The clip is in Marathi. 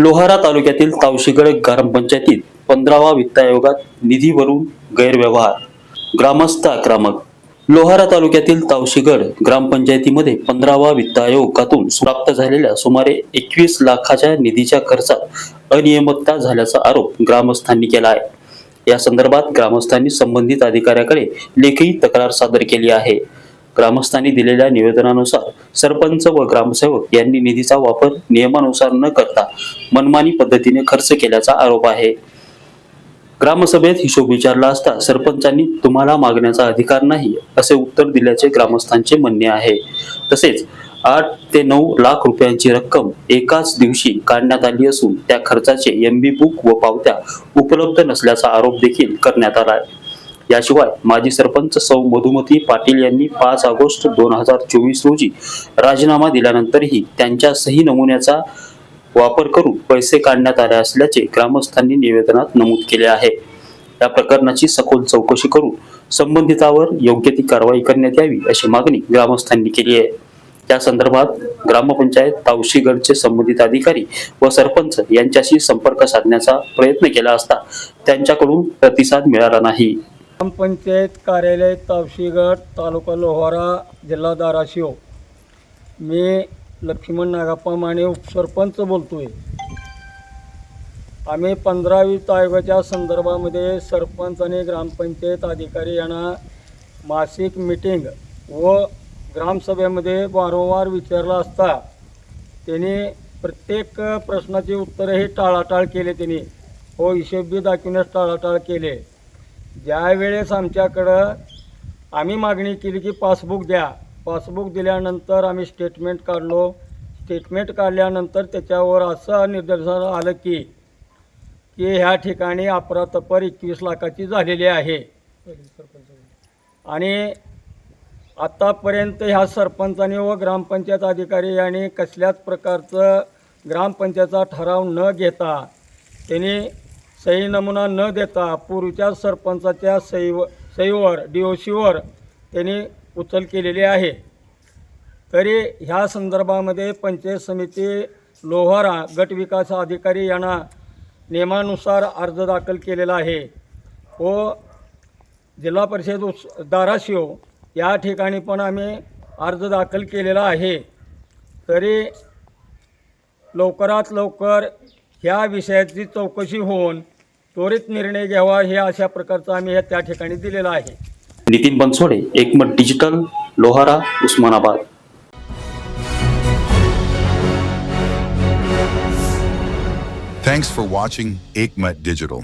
लोहारा तालुक्यातील तावशीगड ग्रामपंचायतीत पंधरावा वित्त आयोगात निधीवरून गैरव्यवहार. ग्रामस्थ आक्रमक. लोहारा तालुक्यातील तावशीगड ग्रामपंचायतीमध्ये पंधरावा वित्त आयोगातून प्राप्त झालेल्या सुमारे एकवीस लाखाच्या निधीच्या खर्चात अनियमितता झाल्याचा आरोप ग्रामस्थांनी केला आहे. या संदर्भात ग्रामस्थांनी संबंधित अधिकाऱ्याकडे लेखी तक्रार सादर केली आहे. ग्रामस्थांनी दिलेल्या निवेदनानुसार सरपंच व ग्रामसेवक यांनी निधीचा वापर नियमानुसार न करता मनमानी पद्धतीने खर्च केल्याचा आरोप आहे. ग्रामसभेत हिशोब विचारला असता सरपंचांनी तुम्हाला मागण्याचा अधिकार नाही असे उत्तर दिल्याचे ग्रामस्थांचे म्हणणे आहे. तसेच आठ ते नऊ लाख रुपयांची रक्कम एकाच दिवशी काढण्यात आली असून त्या खर्चाचे एमबी बुक व पावत्या उपलब्ध नसल्याचा आरोप देखील करण्यात आला आहे. याशिवाय माजी सरपंच सौ मधुमती पाटील यांनी पाच ऑगस्ट दोन हजार चोवीस रोजी राजीनामा दिल्यानंतरही त्यांच्या सही नमुन्याचा वापर करून पैसे काढण्यात आले असल्याचे ग्रामस्थांनी निवेदनात नमूद केले आहे. या प्रकरणाची सखोल चौकशी करून संबंधितावर योग्य ती कारवाई करण्यात यावी अशी मागणी ग्रामस्थांनी केली आहे. त्या संदर्भात ग्रामपंचायत तावशीगडचे संबंधित अधिकारी व सरपंच यांच्याशी संपर्क साधण्याचा प्रयत्न केला असता त्यांच्याकडून प्रतिसाद मिळाला नाही. ग्रामपंचायत कार्यालय तावशीगड तालुका लोहारा जिल्हा धाराशिव. मी लक्ष्मण नागाप्पा माने उपसरपंच बोलतोय. आम्ही पंधरा वीस आयोगाच्या संदर्भामध्ये सरपंच आणि ग्रामपंचायत अधिकारी यांना मासिक मिटिंग व ग्रामसभेमध्ये वारंवार विचारला असता त्यांनी प्रत्येक प्रश्नाची उत्तरं हे टाळाटाळ केले त्यांनी. हो हिशेबी दाखविण्यास टाळाटाळ केले. ज्यावेळेस आमच्याकडं आम्ही मागणी केली की पासबुक द्या पासबुक दिल्यानंतर आम्ही स्टेटमेंट काढलो. स्टेटमेंट काढल्यानंतर त्याच्यावर असं निदर्शन आलं की की ह्या ठिकाणी अपरातपर एकवीस लाखाची झालेली आहे. आणि आत्तापर्यंत ह्या सरपंचाने व ग्रामपंचायत अधिकारी यांनी कसल्याच प्रकारचं ग्रामपंचायतचा ठराव न घेता त्यांनी सही नमुना न देता पूर्वीच्या सरपंचाच्या सहीव सहीवर डी ओ सीवर त्यांनी उचल केलेली आहे. तरी ह्या संदर्भामध्ये पंचायत समिती लोहारा गट विकास अधिकारी यांना नियमानुसार अर्ज दाखल केलेला आहे. व जिल्हा परिषद उस धाराशिव या ठिकाणी पण आम्ही अर्ज दाखल केलेला आहे. तरी लवकरात लवकर ह्या विषयाची चौकशी होऊन त्वरित निर्णय घ्यावा हे अशा प्रकारचं आम्ही ह्या त्या ठिकाणी दिलेलं आहे Nitin Bansode Ekmat digital Lohara Osmanabad Thanks for watching Aikmat Digital.